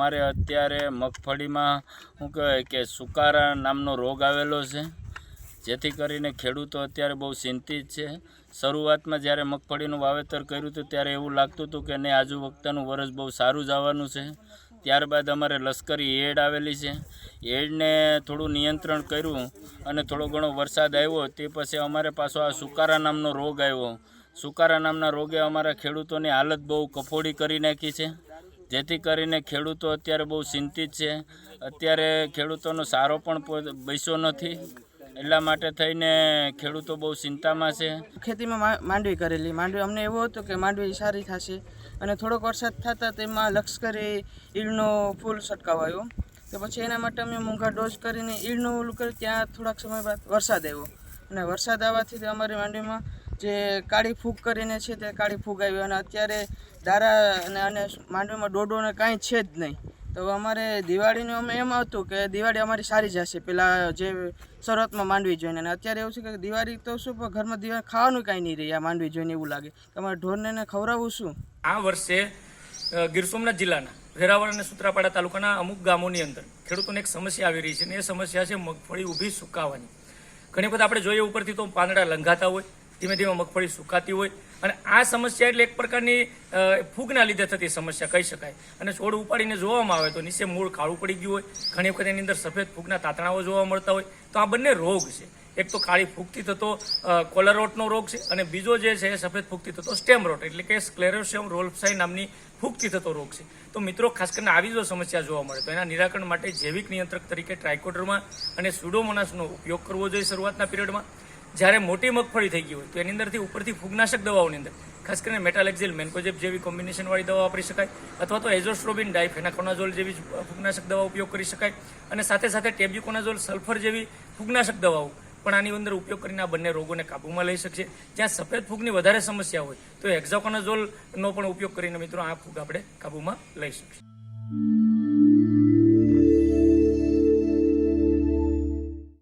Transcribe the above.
અમારે અત્યારે મગફળીમાં શું કહેવાય કે સુકારા નામનો રોગ આવેલો છે. જેથી કરીને ખેડૂતો અત્યારે બહુ ચિંતિત છે. શરૂઆતમાં જ્યારે મગફળીનું વાવેતર કર્યું હતું, ત્યારે એવું લાગતું હતું કે નહીં, આજુ વખતનું વરસ બહુ સારું જ આવવાનું છે. ત્યારબાદ અમારે લશ્કરી એડ આવેલી છે. એડને થોડું નિયંત્રણ કર્યું અને થોડો ઘણો વરસાદ આવ્યો, તે પછી અમારે પાછો આ સુકારા નામનો રોગ આવ્યો. સુકારા નામના રોગે અમારા ખેડૂતોની હાલત બહુ કફોડી કરી નાખી છે. જેથી કરીને ખેડૂતો અત્યારે બહુ ચિંતિત છે. અત્યારે ખેડૂતોનો સારો પણ બેસ્યો નથી. એટલા માટે થઈને ખેડૂતો બહુ ચિંતામાં છે. ખેતીમાં માંડવી કરેલી. માંડવી અમને એવું હતું કે માંડવી સારી થશે અને થોડોક વરસાદ થતાં તેમાં લશ્કરી ઈળનો ફૂલ છટકાવાયો. તો પછી એના માટે અમે મૂંઘા ડોઝ કરીને ઈળનું ઓલું કર્યું. ત્યાં થોડાક સમય બાદ વરસાદ આવ્યો. અને વરસાદ આવવાથી અમારી માંડવીમાં જે કાળી ફૂગ કરીને છે તે કાળી ફૂગ આવી અને અત્યારે દારા અને અને માંડવીમાં ડોડોને કાંઈ છે જ નહીં. તો અમારે દિવાળીનું અમે એમ હતું કે દિવાળી અમારી સારી જશે પેલા જે શરૂઆતમાં માંડવી જોઈને અને અત્યારે એવું છે કે દિવાળી તો શું પણ ઘરમાં દિવાળી ખાવાનું કાંઈ નહીં રહી આ માંડવી જોઈને એવું લાગે. તમારે ઢોરને ને ખવડાવવું શું? આ વર્ષે ગીર સોમનાથ જિલ્લાના, વેરાવળ અને સુત્રાપાડા તાલુકાના અમુક ગામોની અંદર ખેડૂતોને એક સમસ્યા આવી રહી છે અને એ સમસ્યા છે મગફળી ઊભી સુકાવાની. ઘણી બધા આપણે જોઈએ ઉપરથી તો પાંદડા લંઘાતા હોય ધીમે ધીમે મગફળી સુકાતી હોય અને આ સમસ્યા એટલે એક પ્રકારની ફૂગના લીધે થતી સમસ્યા કહી શકાય. અને છોડ ઉપાડીને જોવામાં આવે તો નીચે મૂળ કાળું પડી ગયું હોય, ઘણી વખત એની અંદર સફેદ ફૂગના તાતણાઓ જોવા મળતા હોય, તો આ બંને રોગ છે. એક તો કાળી ફૂગથી થતો કોલરોટનો રોગ છે અને બીજો જે છે એ સફેદ ફૂગથી થતો સ્ટેમ રોટ, એટલે કે સ્ક્લેરોશિયમ રોલ્ફસાઈ નામની ફૂગથી થતો રોગ છે. તો મિત્રો, ખાસ કરીને આવી જો સમસ્યા જોવા મળે તો એના નિરાકરણ માટે જૈવિક નિયંત્રક તરીકે ટ્રાયકોડરમાં અને સુડોમોનાસનો ઉપયોગ કરવો જોઈએ શરૂઆતના પિરિયડમાં. જ્યારે મોટી મગફળી થઈ ગઈ હોય તો એની અંદરથી ઉપરથી ફૂગનાશક દવાઓની અંદર, ખાસ કરીને મેટાલેક્ઝિલ, મેન્કોજેબ જેવી કોમ્બિનેશનવાળી દવા વાપરી શકાય, અથવા તો એઝોસ્ટ્રોબિન, ડાયફેનાકોનાઝોલ જેવી ફૂગનાશક દવા ઉપયોગ કરી શકાય, અને સાથે સાથે ટેબ્યુકોનાઝોલ, સલ્ફર જેવી ફૂગનાશક દવાઓ પણ આની અંદર ઉપયોગ કરીને આ બંને રોગોને કાબૂમાં લઈ શકશે. જ્યાં સફેદ ફૂગની વધારે સમસ્યા હોય તો એક્ઝોકોનાઝોલનો પણ ઉપયોગ કરીને મિત્રો આ ફૂગ આપણે કાબૂમાં લઈ શકીએ